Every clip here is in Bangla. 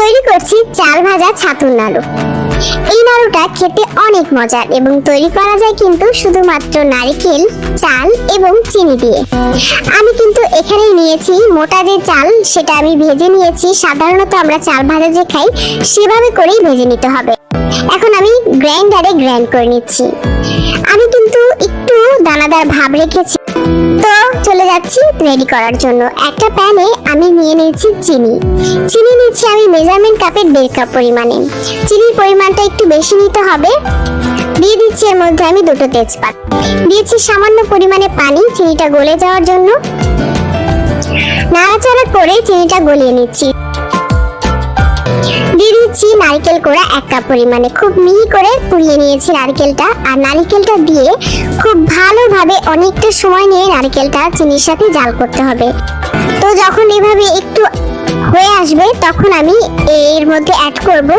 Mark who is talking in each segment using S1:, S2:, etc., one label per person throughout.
S1: তৈরি করছি চাল ভাজা ছাতুর নাড়ু। এই নাড়ুটা খেতে অনেক মজার এবং তৈরি করা যায় কিন্তু শুধুমাত্র নারকেল, চাল এবং চিনি দিয়ে। আমি কিন্তু এখানে নিয়েছি মোটা যে চাল, সেটা আমি ভেজে নিয়েছি। সাধারণত আমরা চাল ভাজা যে খাই, সেভাবে করেই ভেজে নিতে হবে। এখন আমি গ্রাইন্ডারে গ্রাইন্ড করে নিচ্ছি। আমি কিন্তু একটু দানাদার ভাব রেখেছি। তো চলে যাচ্ছি রেডি করার জন্য। একটা প্যানে আমি নিয়ে নিয়েছি চিনি। চিনি নিচ্ছি আমি মেজারমেন্ট কাপের দেড় কাপ পরিমাণে। চিনির পরিমাণটা একটু বেশি নিতে হবে। দিয়ে দিচ্ছি এর মধ্যে আমি দুটো তেজপাত। দিয়েছি সামান্য পরিমাণে পানি, চিনিটা গলে যাওয়ার জন্য। নাড়াচাড়া করে চিনিটা গলিয়ে নিচ্ছি। দিয়ে নারকেল কোড়া এক কাপ পরিমাণে খুব মিহি করে পুড়িয়ে নিয়েছি নারকেলটা। আর নারকেলটা দিয়ে খুব ভালোভাবে অনেকটা সময় নিয়ে নারকেলটা চিনির সাথে জাল করতে হবে। তো যখন এভাবে একটু হয়ে আসবে, তখন আমি এর মধ্যে অ্যাড করব।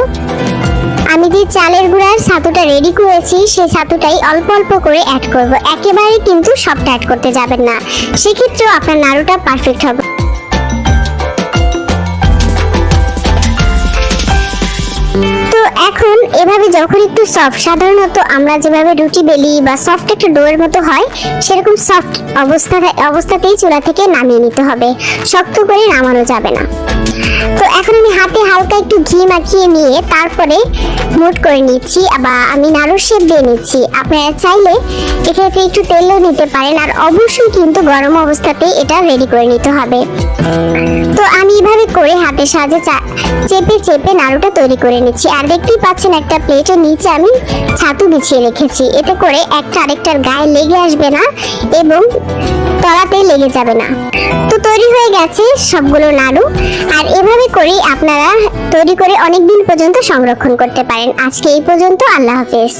S1: আমি যে চালের গুঁড়ার ছাতুটা রেডি করেছি, সেই ছাতুটাই অল্প অল্প করে অ্যাড করব। একেবারে কিন্তু সবটা অ্যাড করতে যাবেন না। সেক্ষেত্রেও আপনার নাড়ুটা পারফেক্ট হবে। এখন এভাবে যখন একটু সফট সাধারণত আমরা যেভাবে রুটি, বেলি বা সফট একটা ডোয়ের মতো হয়, সেরকম সফট অবস্থা অবস্থাতেই চুলা থেকে নামিয়ে নিতে হবে। শক্ত করে নামানো যাবে না। তো এখন হাতে হালকা একটু ঘি মাখিয়ে নিয়ে তারপরে মোট করে নিচ্ছি, বা আমি নাড়ুর শেপ দিয়ে নিচ্ছি। আপনারা চাইলে এক্ষেত্রে একটু তেলও নিতে পারেন, আর অবশ্যই কিন্তু গরম অবস্থাতেই এটা রেডি করে নিতে হবে। তো আমি এভাবে করে হাতের সাহায্যে চেপে চেপে নাড়ুটা তৈরি করে নিচ্ছি। আর দেখতেই পাচ্ছেন একটা প্লেটের নিচে আমি ছাতু বিছিয়ে রেখেছি। এতে করে একটা আরেকটার গায়ে লেগে আসবে না, এবং তলাতে লেগে যাবে না। তো তৈরি হয়ে গেছে সবগুলো নাড়ু। আর এভাবে করেই আপনারা তৈরি করে অনেক দিন পর্যন্ত সংরক্ষণ করতে পারেন। আজকে এই পর্যন্ত আল্লাহ হাফেজ।